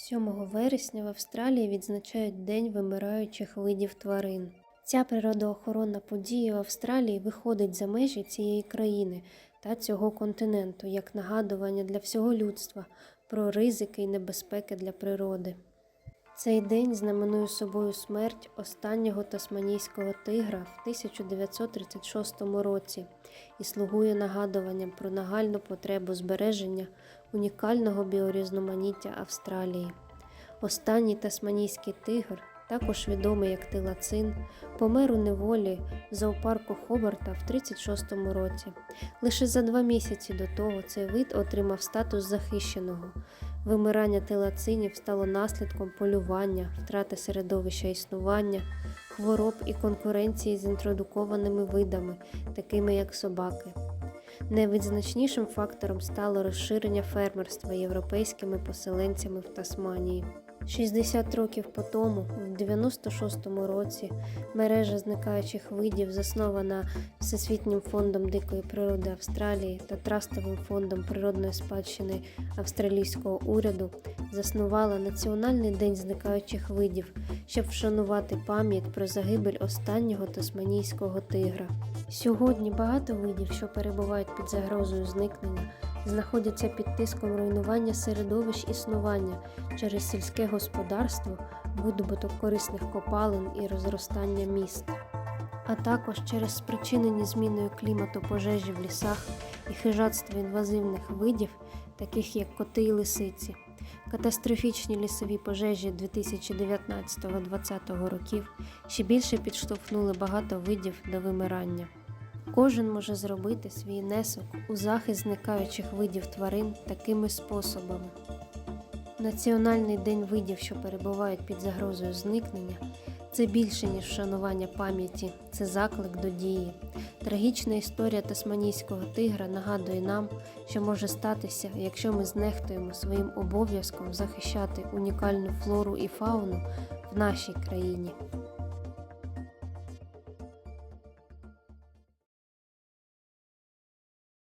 7 вересня в Австралії відзначають День вимираючих видів тварин. Ця природоохоронна подія в Австралії виходить за межі цієї країни та цього континенту як нагадування для всього людства про ризики і небезпеки для природи. Цей день знаменує собою смерть останнього тасманійського тигра в 1936 році і слугує нагадуванням про нагальну потребу збереження унікального біорізноманіття Австралії. Останній тасманійський тигр, також відомий як тилацин, помер у неволі в зоопарку Хобарта в 36-му році. Лише за два місяці до того цей вид отримав статус захищеного. Вимирання тилацинів стало наслідком полювання, втрати середовища існування, хвороб і конкуренції з інтродукованими видами, такими як собаки. Найвизначнішим фактором стало розширення фермерства європейськими поселенцями в Тасманії. 60 років по тому, в 96-му році, мережа зникаючих видів, заснована Всесвітнім фондом дикої природи Австралії та Трастовим фондом природної спадщини австралійського уряду, заснувала Національний день зникаючих видів, щоб вшанувати пам'ять про загибель останнього тасманійського тигра. Сьогодні багато видів, що перебувають під загрозою зникнення, знаходяться під тиском руйнування середовищ існування через сільське господарство, видобуток корисних копалин і розростання міст, а також через спричинені зміною клімату пожежі в лісах і хижацтво інвазивних видів, таких як коти і лисиці. Катастрофічні лісові пожежі 2019-2020 років ще більше підштовхнули багато видів до вимирання. Кожен може зробити свій внесок у захист зникаючих видів тварин такими способами. Національний день видів, що перебувають під загрозою зникнення, це більше ніж вшанування пам'яті, це заклик до дії. Трагічна історія тасманійського тигра нагадує нам, що може статися, якщо ми знехтуємо своїм обов'язком захищати унікальну флору і фауну в нашій країні.